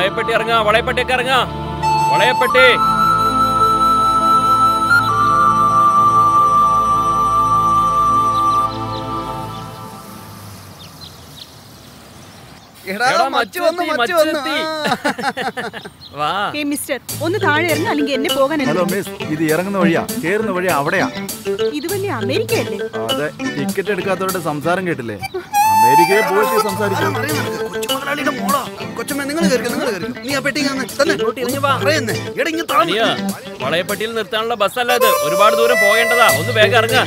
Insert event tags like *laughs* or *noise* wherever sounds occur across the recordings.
വളയപ്പെട്ടി ഇറങ്ങാ വളയപ്പെട്ടിയൊക്കെ ഇറങ്ങാ. വളയപ്പെട്ടി. Mister *laughs* ഒന്ന് താഴെ ഇറങ്ങി അല്ലെങ്കിൽ എന്നെ പോകാൻ ഹലോ മിസ് ഇത് ഇറങ്ങുന്ന വഴിയാ കേറുന്ന വഴിയാ അവിടെയാ. ഇത് വലിയ അമേരിക്കയല്ലേ? അതെ ടിക്കറ്റ് എടുക്കാത്തവരുടെ സംസാരം കേട്ടില്ലേ? അമേരിക്കയിൽ പോയിട്ട് സംസാരിക്കാം. വളയപ്പെട്ടിയിൽ നിർത്താനുള്ള ബസ്സല്ല ഇത്. ഒരുപാട് ദൂരം പോകേണ്ടതാ. ഒന്ന് വേഗം ഇറങ്ങാ.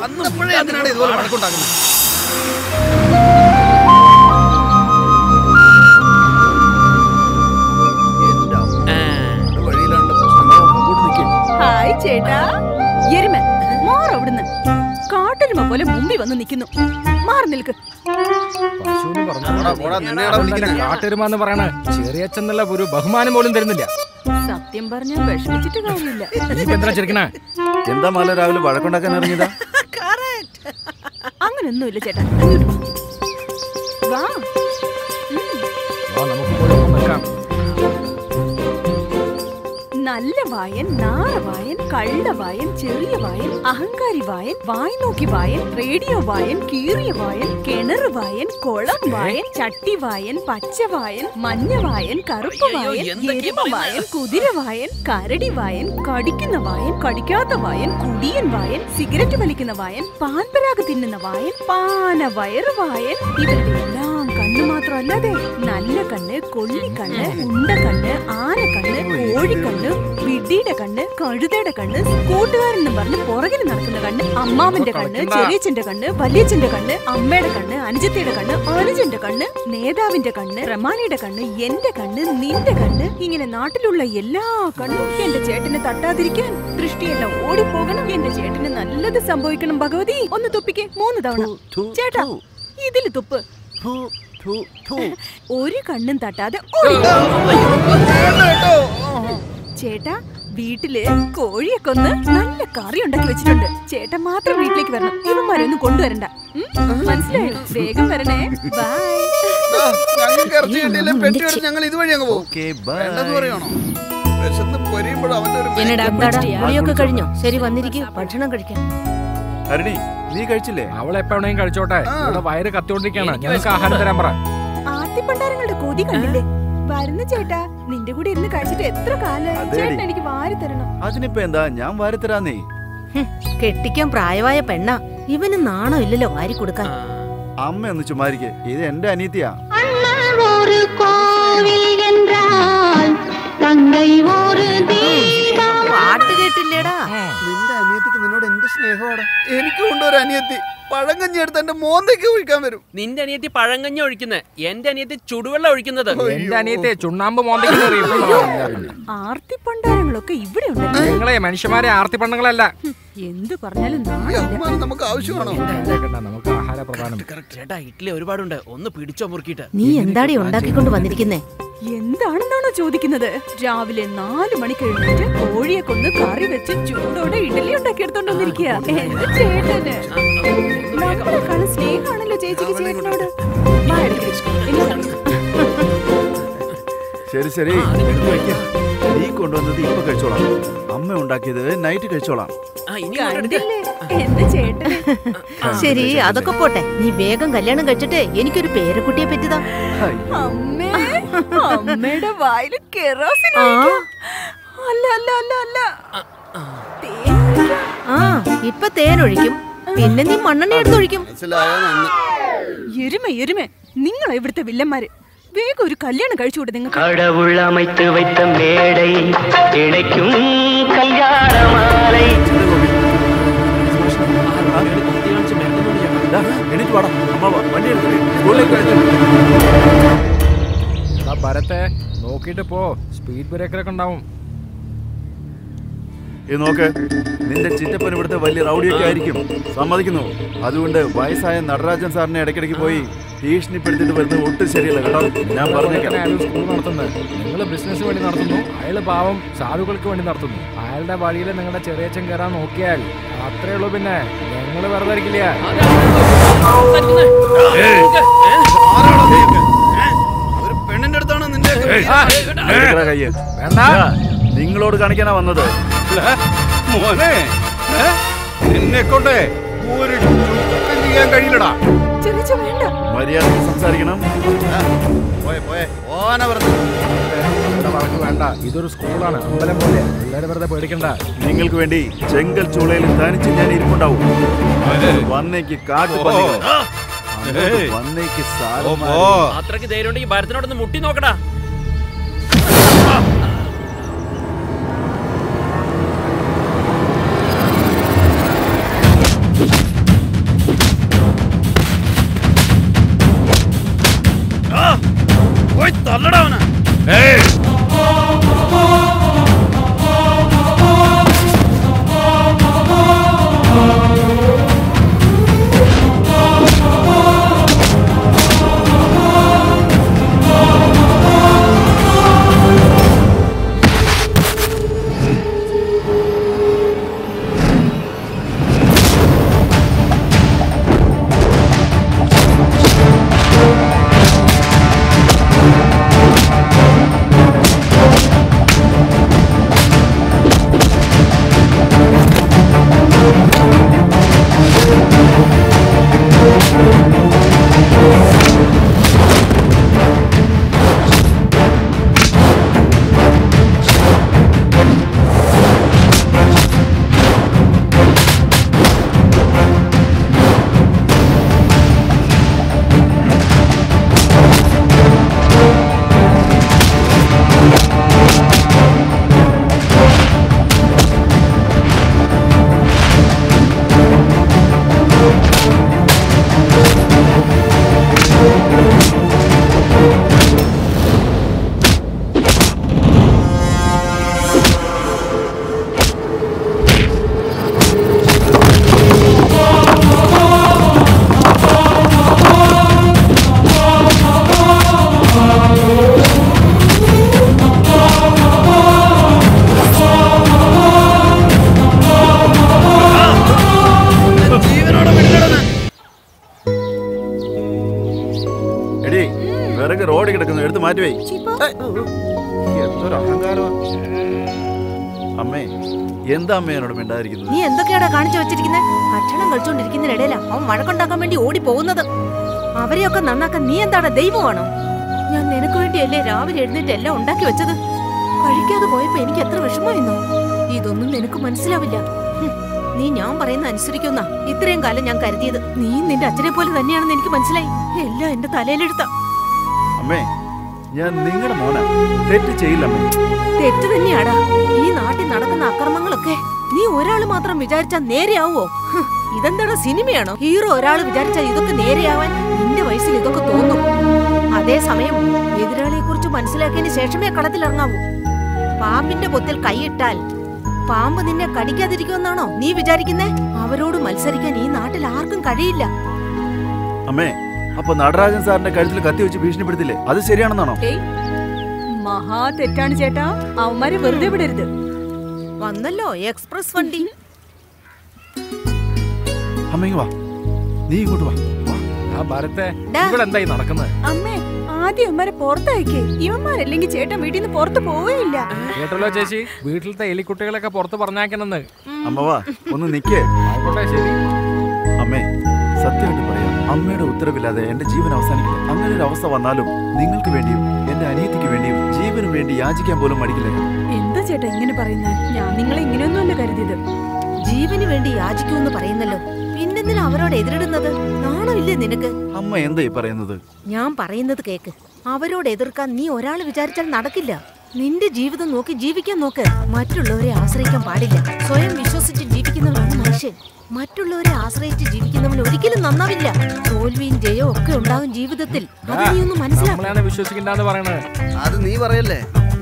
വന്നപ്പോഴേ അതിനാണ് ഇതുപോലെ വഴക്കുണ്ടാക്കുന്നത്. വന്ന് നിൽക്കുന്നു. മാറി നിൽക്ക്. കാട്ടരുമാന്ന് പറയണ. ഒരു ബഹുമാനം പോലും തരുന്നില്ല. സത്യം പറഞ്ഞാൽ വിഷമിച്ചിട്ട് കാര്യമില്ല. എന്താ മാല രാവിലെ വഴക്കുണ്ടാക്കാൻ ഇറങ്ങിയതാ? അങ്ങനൊന്നുമില്ല ചേട്ടാ. വാ. നല്ല വായൻ നാറവായൻ കള്ളവായൻ കള്ള വായൻ ചെറിയ വായൻ അഹങ്കാരി വായൻ വായ് നോക്കി വായൻ റേഡിയോ വായൻ കീറിയ വായൻ കിണർ വായൻ കുളം വായൻ ചട്ടി വായൻ പച്ച വായൻ മഞ്ഞ വായൻ കറുപ്പ് വായൻ എരുമ? വായൻ കുതിര വായൻ കരടി വായൻ കടിക്കുന്ന വായൻ കടിക്കാത്ത വായൻ കുടിയൻ വായൻ സിഗരറ്റ് വലിക്കുന്ന വായൻ പാൻപരാഗ് തിന്നുന്ന വായൻ പാന വയറ് വായൻ ഇവരുടെ കണ്ണ് കൊള്ളി കണ്ണ് ഉണ്ട കണ്ണ് ആന കണ്ണ് ആനക്കണ്ണ് കോഴിക്കണ്ണ് വിഡിയുടെ കണ്ണ് കഴുതയുടെ കണ്ണ് കൂട്ടുകാരൻ പറഞ്ഞ് പുറകിൽ നടക്കുന്ന കണ്ണ് അമ്മാവന്റെ കണ്ണ് ചെറിയച്ഛന്റെ കണ്ണ് വലിയച്ഛന്റെ കണ്ണ് അമ്മയുടെ കണ്ണ് അനുജത്തിയുടെ കണ്ണ് അനുജന്റെ കണ്ണ് നേതാവിന്റെ കണ്ണ് റമാനിയുടെ കണ്ണ് എന്റെ കണ്ണ് നിന്റെ കണ്ണ് ഇങ്ങനെ നാട്ടിലുള്ള എല്ലാ കണ്ണും എന്റെ ചേട്ടനെ തട്ടാതിരിക്കാൻ ദൃഷ്ടിയെല്ലാം ഓടിപ്പോകണം എന്റെ ചേട്ടന് നല്ലത് സംഭവിക്കണം ഭഗവതി ഒന്ന് തുപ്പിക്ക് മൂന്ന് തവണ ചേട്ടാ. ഇതിൽ തുപ്പ്. *laughs* ഒരു കണ്ണും തട്ടാതെ. ചേട്ടാ വീട്ടിൽ കോഴിയെ കൊന്ന് നല്ല കറി ഉണ്ടാക്കി വെച്ചിട്ടുണ്ട്. ചേട്ടൻ മാത്രം വീട്ടിലേക്ക് വരണം. ഇവന്മാരൊന്നും കൊണ്ടുവരണ്ട? മനസ്സിലായോ? വേഗം വരണേ. ഞങ്ങൾ ഇതുവഴി അങ്ങ് പോകും. എന്നടാ കുളിയൊക്കെ കഴിഞ്ഞോ? ശരി വന്നിരിക്കും. ഭക്ഷണം കഴിക്കാം. ഹരിണി നീ കഴിച്ചില്ലേ? അവൾ എപ്പോഴെങ്കിലും കഴിച്ചോട്ടെ. ഇവിടെ വയറ് കത്തിക്കൊണ്ടിരിക്കാണ് ഞങ്ങൾക്ക് ആഹാരം തരാൻ പറ. ആത്തിപ്പണ്ടാരങ്ങളുടെ കൊതി കണ്ടില്ലേ? വരുന്ന ചേട്ടാ. നിന്റെ കൂടെ ഇരുന്ന് കഴിച്ചിട്ട് എത്ര കാലായി ചേട്ടൻ എനിക്ക് വാരി തരണം. അതിനിപ്പോ എന്താ? ഞാൻ വാരി തരാന്നേ കെട്ടിക്കാൻ പ്രായമായ പെണ്ണ. ഇവന് നാണോ ഇല്ലല്ലോ വാരി കൊടുക്കാൻ? അമ്മ ഒന്ന് ചുമ്മാരിക്കേ ഇത് എന്റെ അനീതിയാ ഒരു അനിയത്തി പഴങ്കഞ്ഞി എടുത്ത് എന്റെ മോന്തയ്ക്ക് ഒഴിക്കാൻ വരും. നിന്റെ അനിയത്തി പഴങ്കഞ്ഞി ഒഴിക്കുന്നത് എന്റെ അനിയത്തി ചുടുവെള്ളം ഒഴിക്കുന്നത്. എന്റെ അനിയത്തെ ചുണ്ണാമ്പ് മോന്തിക്കുന്ന ആർത്തിപ്പണ്ടാരങ്ങളൊക്കെ ഇവിടെ ഉണ്ട് നിങ്ങളെ മനുഷ്യന്മാരെ ആർത്തി പണ്ണങ്ങളല്ല എന്ത് പറഞ്ഞാലും നമുക്ക് ആവശ്യമാണോ. നമുക്ക് ആഹാര പ്രധാനം. ചേട്ടാ ഇഡ്ഡലി ഒരുപാടുണ്ട്. ഒന്ന് പിടിച്ചോ മുറുക്കിട്ട് നീ എന്താടി ഉണ്ടാക്കിക്കൊണ്ട് വന്നിരിക്കുന്നേ? എന്താണെന്നാണോ ചോദിക്കുന്നത്? രാവിലെ നാല് മണി കഴിഞ്ഞിട്ട് കോഴിയെ കൊന്ന് കറി വെച്ച് ചൂടോടെ ഇഡലി ഉണ്ടാക്കി എടുത്തോണ്ട് വന്നിരിക്കുക എന്റെ ചേട്ടന്. നമ്മളെക്കാളും സ്നേഹമാണല്ലോ ചേച്ചിക്ക് ചേട്ടനോട്. ശരി ശരി എടുത്ത് വെക്ക്. നീ കൊണ്ടുവന്നത് ഇപ്പൊ കഴിച്ചോളാം. അമ്മ ഉണ്ടാക്കിയത് നൈറ്റ് കഴിച്ചോളാം. ശരി അതൊക്കെ പോട്ടെ. നീ വേഗം കല്യാണം കഴിച്ചിട്ട് എനിക്കൊരു പേരക്കുട്ടിയെ. അമ്മേ അമ്മയുടെ വായിൽ കെറോസിൻ ആ. ഒഴിക്കാം. അല്ല അല്ല അല്ല. അല്ല തേൻ. ആ ഇപ്പൊ തേനൊഴിക്കും. പിന്നെ നീ മണ്ണെണ്ണ എടുത്തൊഴിക്കും. എരുമ എരുമ. നിങ്ങളാ ഇവിടുത്തെ വില്ലന്മാര് വേഗം ഒരു കല്യാണം കഴിച്ചു വിട്ടു നിങ്ങൾ കടവുള്ള മൈത്ത് വൈത്ത മേടൈ ഇണയ്ക്കും കല്യാണമാലൈ. എനിക്ക് പാടാം അമ്മ ഭരത്തെ നോക്കിയിട്ട് പോ. സ്പീഡ് ബ്രേക്കറൊക്കെ ഉണ്ടാവും. ഇത് നോക്ക് നിന്റെ ചിറ്റപ്പൻ ഇവിടുത്തെ വലിയ റൗഡിയൊക്കെ ആയിരിക്കും. സമ്മതിക്കുന്നു. അതുകൊണ്ട് വയസ്സായ നടരാജൻ സാറിനെ ഇടയ്ക്കിടയ്ക്ക് പോയി ഭീഷണിപ്പെടുത്തിട്ട് വരുന്നത് ഒട്ടും ശരിയല്ല കേട്ടോ. ഞാൻ പറഞ്ഞേക്കാം. അയാൾ സ്കൂൾ നടത്തുന്നത് നിങ്ങൾ ബിസിനസ് വേണ്ടി നടത്തുന്നു. അയാൾ പാവം സാധുക്കൾക്ക് വേണ്ടി നടത്തുന്നു. അയാളുടെ വഴിയിൽ നിങ്ങളുടെ ചെറിയച്ഛൻ കയറാൻ നോക്കിയാൽ അത്രേ ഉള്ളൂ പിന്നെ. ഞങ്ങൾ വെറുതെ ഇരിക്കില്ല. പെണ്ണിന്റെ അടുത്താണോ നിന്റെ കയ്യ് വേണ്ട. നിങ്ങളോട് കാണിക്കാനാ വന്നത്. മോനെ. എന്നെ കൊണ്ടേ ഒരു ചുക്കും ചെയ്യാൻ കഴിയില്ലടാ. ചെറിയ വേണ്ട. മര്യാദ സംസാരിക്കണം. പോയെ പോയെ. ഓന പറഞ്ഞു വേണ്ട. ഇതൊരു സ്കൂളാണ്. അമ്പലം പോലെ. പിള്ളേരെ വെറുതെ പേടിക്കണ്ട. നിങ്ങൾക്ക് വേണ്ടി ചെങ്കൽ ചൂളയിൽ തനിച്ച് ഞാൻ ഇരിപ്പുണ്ടാവും. വന്നേക്ക് കാട്ടു. വന്നേക്ക് സാരോ. അത്രയ്ക്ക് ധൈര്യം ഉണ്ടെങ്കിൽ ഭരതനോടൊന്ന് മുട്ടി നോക്കടാ. മാറ്റുവേ എന്തൊരു? അഹങ്കാരമാ. അമ്മേ എന്താ അമ്മ എന്നോട് മിണ്ടായിരിക്കുന്നത് നീ എന്തൊക്കെയാടാ കാണിച്ചു വെച്ചിരിക്കുന്നത് ഭക്ഷണം കഴിച്ചോണ്ടിരിക്കുന്നതിനിടയിലാ അവൻ വഴക്കുണ്ടാക്കാൻ വേണ്ടി ഓടി പോകുന്നത് അവരെയൊക്കെ നന്നാക്കാൻ നീ എന്താണ് ദൈവമാണോ? ഞാൻ നിനക്ക് വേണ്ടിയല്ലേ രാവിലെ എഴുന്നേറ്റ് എല്ലാം ഉണ്ടാക്കി വെച്ചത്? കഴിക്കാതെ പോയപ്പോ എനിക്ക് എത്ര വിഷമമായിരുന്നോ? ഇതൊന്നും നിനക്ക് മനസ്സിലാവില്ല. നീ ഞാൻ പറയുന്ന അനുസരിക്കുന്ന. ഇത്രയും കാലം ഞാൻ കരുതിയത്. നീ നിന്റെ അച്ഛനെ പോലെ തന്നെയാണെന്ന് എനിക്ക് മനസ്സിലായി. എല്ലാം എന്റെ തലയിലെടുത്ത. അമ്മേ ഞാൻ നിങ്ങളുടെ മോനാ. തെറ്റ് ചെയ്യില്ല അമ്മേ തെറ്റ് തന്നെയാടാ. ഈ നാട്ടിൽ നടക്കുന്ന അക്രമങ്ങളൊക്കെ നീ ഒരാൾ മാത്രം വിചാരിച്ചാ നേരെയാവോ ഇതെന്താണോ സിനിമയാണോ? ഹീറോ ഒരാൾ വിചാരിച്ചാൽ ഇതൊക്കെ നേരെയാവാൻ നിന്റെ വയസ്സിൽ ഇതൊക്കെ തോന്നും. അതേസമയം എതിരാളിയെ കുറിച്ച് മനസ്സിലാക്കിയതിന് ശേഷമേ കളത്തിലിറങ്ങാവൂ പാമ്പിന്റെ പൊത്തിൽ കൈയിട്ടാൽ പാമ്പ് നിന്നെ കടിക്കാതിരിക്കുമെന്നാണോ നീ വിചാരിക്കുന്നേ? അവരോട് മത്സരിക്കാൻ ഈ നാട്ടിൽ ആർക്കും കഴിയില്ല. അമ്മേ അപ്പൊ നടരാജൻ സാറിന്റെ കഴുത്തിൽ കത്തി വെച്ച് ഭീഷണിപ്പെടുത്തില്ലേ? അത് ശരിയാണെന്നാണോ? ഏയ് മഹാ തെറ്റാണ് ചേട്ടാ. അവന്മാരെ വെറുതെ വിടരുത്. വന്നല്ലോ എക്സ്പ്രസ് വണ്ടി. അമ്മ വാ. നീ ഇങ്ങോട്ട് വാ. വാ. ആ ഭരത്തെ. എന്തായി നടക്കുന്നത്? അമ്മേ ആദ്യം ഇവന്മാരെ പുറത്തയക്കേ. ഇവന്മാരല്ലെങ്കിൽ ചേട്ടൻ വീട്ടിൽ നിന്ന് പുറത്ത് പോവേയില്ല. കേട്ടല്ലോ ചേച്ചി വീട്ടിലത്തെ എലിക്കുട്ടികളൊക്കെ പുറത്ത് പറഞ്ഞാക്കണെന്ന് അമ്മ വാ ഒന്ന് നിക്കേ. ആയിക്കോട്ടെ ശരി. അമ്മേ സത്യമായിട്ട് പറയാം. അമ്മയുടെ ഉത്തരവില്ലാതെ എന്റെ ജീവൻ അവസാനിക്കില്ല. അങ്ങനെ ഒരു അവസ്ഥ വന്നാലും നിങ്ങൾക്ക് വേണ്ടിയും എന്റെ അനിയത്തിക്ക് വേണ്ടിയും ജീവന് വേണ്ടി യാചിക്കാൻ പോലും മടിക്കില്ല എന്താ ചേട്ടാ ഇങ്ങനെ പറയുന്നത് ഞാൻ നിങ്ങളെ ഇങ്ങനെയൊന്നുമല്ല കരുതിയത്. ജീവന് വേണ്ടി യാചിക്കുമെന്ന് പറയുന്നല്ലോ. പിന്നെന്തിനാ അവരോട് എതിരിടുന്നത്? നാണമില്ലേ നിനക്ക്? അമ്മ എന്താ ഈ പറയുന്നത്? ഞാൻ പറയുന്നത് കേക്ക്. അവരോട് എതിർക്കാൻ നീ ഒരാൾ വിചാരിച്ചാൽ നടക്കില്ല. നിന്റെ ജീവിതം നോക്കി ജീവിക്കാൻ നോക്ക്. മറ്റുള്ളവരെ ആശ്രയിക്കാൻ പാടില്ല. സ്വയം മനുഷ്യൻ. മറ്റുള്ളവരെ ആശ്രയിച്ച് ജീവിക്കുന്നവൻ ഒരിക്കലും നന്നാവില്ല. തോൽവിയും ജയവും ഒക്കെ ഉണ്ടാകും ജീവിതത്തിൽ. അത് നീ ഒന്ന് മനസ്സിലാക്കണം അത് നീ പറയല്ലേ?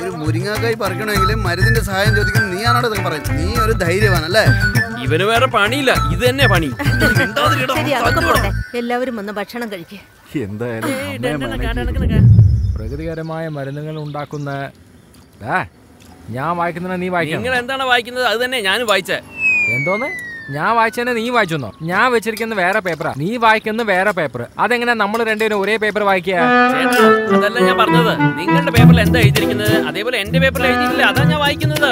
ഒരു മുരിങ്ങാക്കായി പറിക്കണമെങ്കിൽ മരുന്നിന്റെ സഹായം ചോദിക്കുന്ന നീയാണോ ഇതൊക്കെ പറയുന്നത്? നീ ഒരു ധൈര്യവാനല്ലേ ഇവന് വേറെ പണിയില്ല. ഇത് തന്നെ പണി. എല്ലാവരും വന്ന് ഭക്ഷണം കഴിക്കേ. എന്തായാലും പ്രകൃതികരമായ മരുന്നുകൾ ഉണ്ടാക്കുന്ന ദാ, ഞാൻ വായിക്കുന്ന നീ വായിക്കണം. നിങ്ങൾ എന്താണ് വായിക്കുന്നത്? അത് തന്നെ ഞാനും വായിച്ചേ. എന്തോന്ന്? ഞാൻ വായിച്ചതിന് നീ വായിച്ചെന്നോ? ഞാൻ വെച്ചിരിക്കുന്ന വേറെ പേപ്പറാ നീ വായിക്കുന്ന വേറെ പേപ്പർ അതെങ്ങനെ നമ്മൾ രണ്ടുപേരും ഒരേ പേപ്പർ വായിക്കുക? അതല്ല ഞാൻ പറഞ്ഞത്. നിങ്ങളുടെ പേപ്പറിൽ എന്താ എഴുതിയിരിക്കുന്നത്? അതേപോലെ എന്റെ പേപ്പറിൽ എഴുതിയിട്ടില്ല. അതാ ഞാൻ വായിക്കുന്നത്.